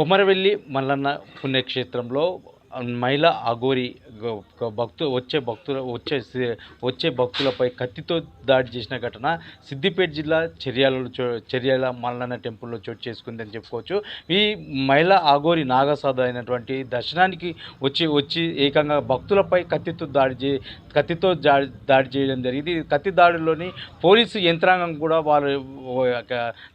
కొమరవెల్లి మల్లన్న పుణ్యక్షేత్రంలో మహిళ అఘోరి భక్తు వచ్చే భక్తుల వచ్చే వచ్చే భక్తులపై కత్తితో దాడి చేసిన ఘటన సిద్దిపేట జిల్లా చర్యాలలో చో చర్యాల మల్లన్న టెంపుల్లో చోటు చేసుకుందని చెప్పుకోవచ్చు. ఈ మహిళ ఆగోరి నాగసాధు అయినటువంటి దర్శనానికి వచ్చి వచ్చి ఏకంగా భక్తులపై కత్తితో దాడి చే కత్తితో దాడి దాడి చేయడం జరిగింది. కత్తి దాడిలోని పోలీసు యంత్రాంగం కూడా వారు ఓ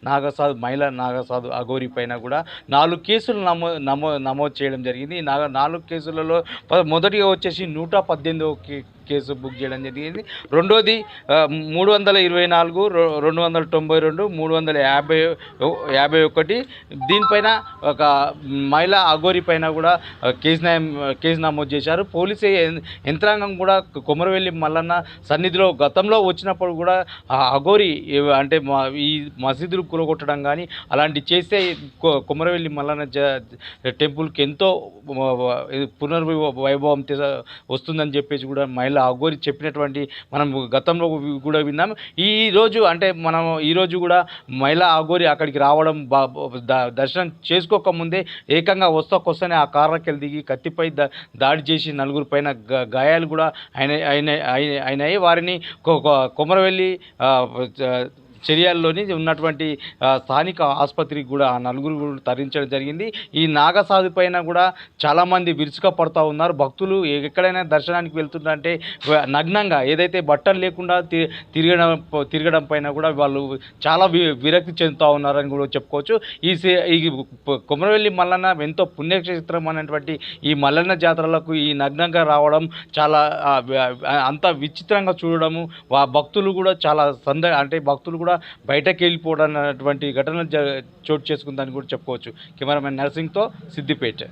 నాగసాధు మహిళ నాగసాధు అఘోరి పైన కూడా నాలుగు కేసులు నమో నమో నమోదు చేయడం జరిగింది. ఈ నాగ నాలుగు కేసులలో మొదటిగా వచ్చేసి నూట పద్దెనిమిదో కే- కేసు బుక్ చేయడం జరిగింది. రెండోది మూడు వందల ఇరవై నాలుగు రెండు వందల తొంభై రెండు మూడు వందల యాభై యాభై ఒకటి. దీనిపైన ఒక మహిళా అఘోరి పైన కూడా కేసు కేసు నమోదు చేశారు. పోలీసు యంత్రాంగం కూడా కొమరవెల్లి మల్లన్న సన్నిధిలో గతంలో వచ్చినప్పుడు కూడా అఘోరి అంటే మా ఈ మసీదులు కూలగొట్టడం కానీ అలాంటి చేస్తే కొమరవెల్లి మల్లన్న జ టెంపుల్కి ఎంతో వ- వైభవం వస్తుందని చెప్పేసి కూడా మహిళ అఘోరి చెప్పినటువంటి మనం గతంలో కూడా విన్నాం ఈ రోజు అంటే మనం ఈరోజు కూడా మహిళా అఘోరి అక్కడికి రావడం బా- ద- దర్శనం చేసుకోక ముందే ఏకంగా వస్తాకొస్తేనే ఆ కార్లకెళ్ళి దిగి కత్తిపై దా- దాడి చేసి నలుగురు పైన గాయాలు కూడా ఆయన ఆయన అయినాయి. వారిని కొమరవెల్లి చర్యల్లోని ఉన్నటువంటి స్థానిక ఆసుపత్రికి కూడా ఆ నలుగురు కూడా జరిగింది. ఈ నాగసాధు పైన కూడా చాలామంది విరుచుక పడుతూ ఉన్నారు. భక్తులు ఎక్కడైనా దర్శనానికి వెళ్తుందంటే నగ్నంగా ఏదైతే బట్టలు లేకుండా తి- తిరగడం తిరగడం పైన కూడా వాళ్ళు చాలా వి విరక్తి చెందుతూ ఉన్నారని కూడా చెప్పుకోవచ్చు. ఈ సే- ఈ కొమరవెల్లి మల్లన్న ఎంతో పుణ్యక్షేత్రం అనేటువంటి ఈ మల్లన్న జాతరలకు ఈ నగ్నంగా రావడం చాలా అంత విచిత్రంగా చూడడము భక్తులు కూడా చాలా సంద అంటే భక్తులు కూడా బయటకు వెళ్ళిపోవడం అటువంటి ఘటన జ చోటు చేసుకుందని కూడా చెప్పుకోవచ్చు. కెమెరామెన్ నర్సింగ్తో సిద్దిపేట.